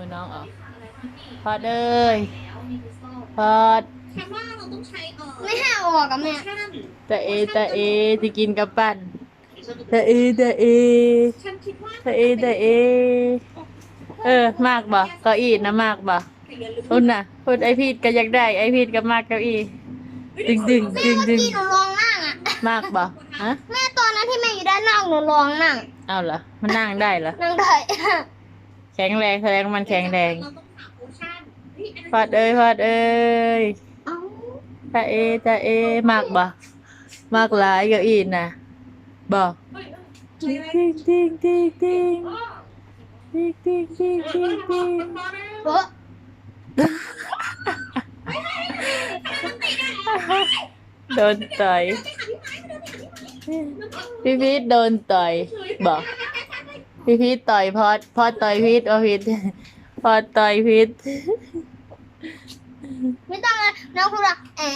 มือน้องออกพอดเอ้ยพอดฉันว่าเราต้องใช้เออไม่ให้เอาออกกับแม่ช่างตะเอตะเอจะกินกับปั้นตะเอตะเอฉันคิดว่าตะเอตะเอ เออมากบ่เก้าอี้นะมากบ่พุ่นน่ะพุ่นไอพีดก็อยากได้ไอพีดก็มากเก้าอี้ดึงดึงดึงดึงที่หนูลองนั่งอะมากบ่ฮะแม่ตอนนั้นที่แม่อยู่ด้านนอกหนูลองนั่งเอาเหรอมันนั่งได้เหรอนั่งได้ แข็งแรงแสดงว่ามันแข็งแรงเราต้องหาโอชั่นเฮ้ยพอดเอ้ยพอดเอ้ยเอ้าตะเอตะเอมากบ่มากหลายเก้าอี้น่ะบ่ติ๊งติ๊งติ๊งติ๊งติ๊งติ๊งติ๊งติ๊งติ๊งติ๊งโอ๊ะโดนต่อยพี่พีทโดนต่อยบอก พี่พีทต่อยพอดพอดต่อยพีทโอพีทพอดต่อยพีทไม่ต้องเลยน้องคุณอะแอะ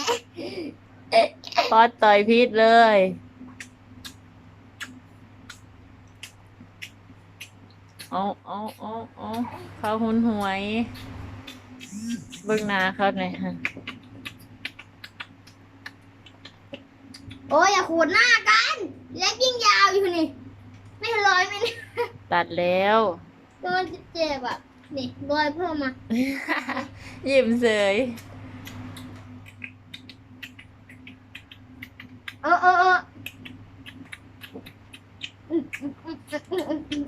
เอ๊ะพอดต่อยพีทเลย เอาเอาเอาเอาเขาหุนหวย เบิ่งหน้าเขาหน่อยฮะโอ้ยอย่าขูดหน้ากัน เล็กยิ่งยาวอยู่นี่ ไม่เห็นรอยไหมเนี่ย ตัดแล้วตัวมันเจ็บแบบนี่รอยเพิ่มมา ยิ้มเสยเออเออเออ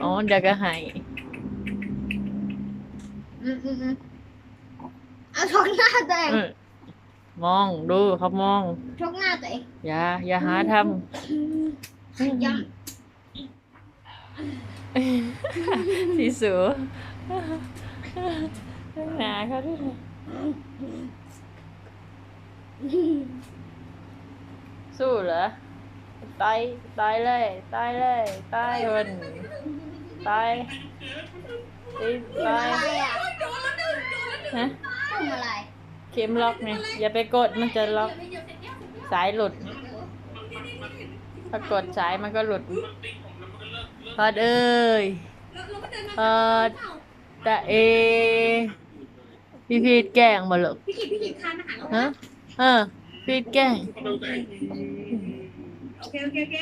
อ๋อเดี๋ยวก็ใหายอืมอืมอืมเอาชกหน้าตัวเองมองดูเขามอง ชกหน้าตัวเองอย่าอย่าหาทขย้ำ สีสูหนาเขาด้วยสู้เหรอตายตายเลยตายเลยตายคนตายตีตายอะไรอะฮะอะไรเข็มล็อกไงอย่าไปกดมันจะล็อก สายหลุดถ้ากดสายมันก็หลุดพอดเอ้ย พอดตะเอ พี่พีดแกล้งมาหรอกพี่กิจพี่กิจทานอาหารแล้วฮะเออ พีดแกล้ง โอเคโอเคโอเค